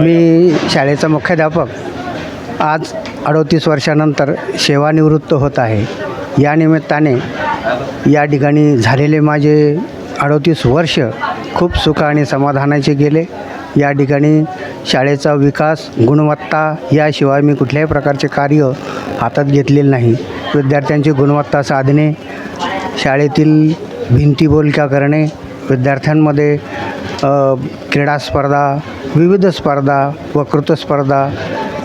मी शाळेचा मुख्याध्यापक. आज अडोतीस वर्षानंतर सेवानिवृत्त होत आहे. या निमित्ताने या ठिकाणी झालेले माझे अडोतीस वर्ष खूप सुख आणि समाधानाचे गेले. या ठिकाणी शाळेचा विकास गुणवत्ता याशिवाय मी कुठल्याही प्रकारचे कार्य हातात घेतलेले नाही. विद्यार्थ्यांची गुणवत्ता साधणे शाळेतील भिंती बोलक्या करणे विद्यार्थ्यांमध्ये क्रीडा स्पर्धा विविध स्पर्धा वक्तृत्व स्पर्धा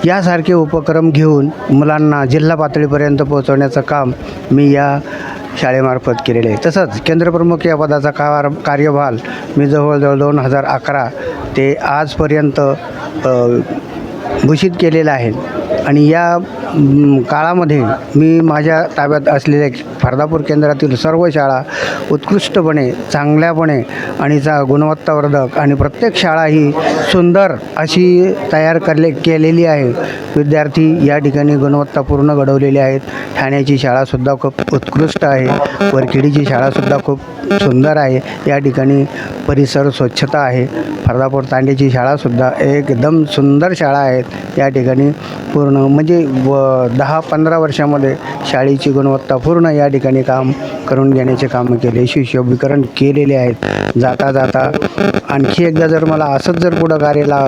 यासारखे उपक्रम घेऊन मुलांना जिल्हा पातळीपर्यंत पोहोचवण्याचं काम मी या शाळेमार्फत केलेले आहे. तसंच केंद्रप्रमुख या पदाचा कार कार्यभार मी जवळजवळ दोन हजार अकरा ते आजपर्यंत भूषित केलेला केलेलं आहे. आणि या काळामध्ये मी माझ्या ताब्यात असलेल्या फरदापूर केंद्रातील सर्व शाळा उत्कृष्टपणे चांगल्यापणे आणि चा गुणवत्तावर्धक आणि प्रत्येक शाळा ही सुंदर अशी तयार करले केलेली आहे. विद्यार्थी या ठिकाणी गुणवत्तापूर्ण घडवलेले आहेत. ठाण्याची शाळासुद्धा खूप उत्कृष्ट आहे. वरखिडीची शाळासुद्धा खूप सुंदर आहे. या ठिकाणी परिसर स्वच्छता आहे. फरदापूर तांड्याची शाळासुद्धा एकदम सुंदर शाळा आहेत. या ठिकाणी पूर्ण म्हणजे व दहा पंधरा वर्षामध्ये शाळेची गुणवत्ता पूर्ण या ठिकाणी काम करून घेण्याचे कामं केले. शिष्यभीकरण केलेले आहेत. जाता जाता आणखी एकदा जर मला असंच जर पुढं कार्याला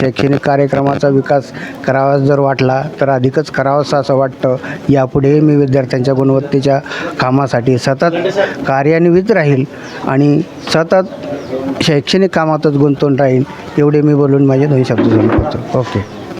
शैक्षणिक कार्यक्रमाचा विकास करावा जर वाटला तर अधिकच करावासा असं वाटतं. यापुढे मी विद्यार्थ्यांच्या गुणवत्तेच्या कामासाठी सतत कार्यान्वित राहील आणि सतत शैक्षणिक कामातच गुंतून राहील एवढे मी बोलून माझे दोन शब्द संपवतो. ओके.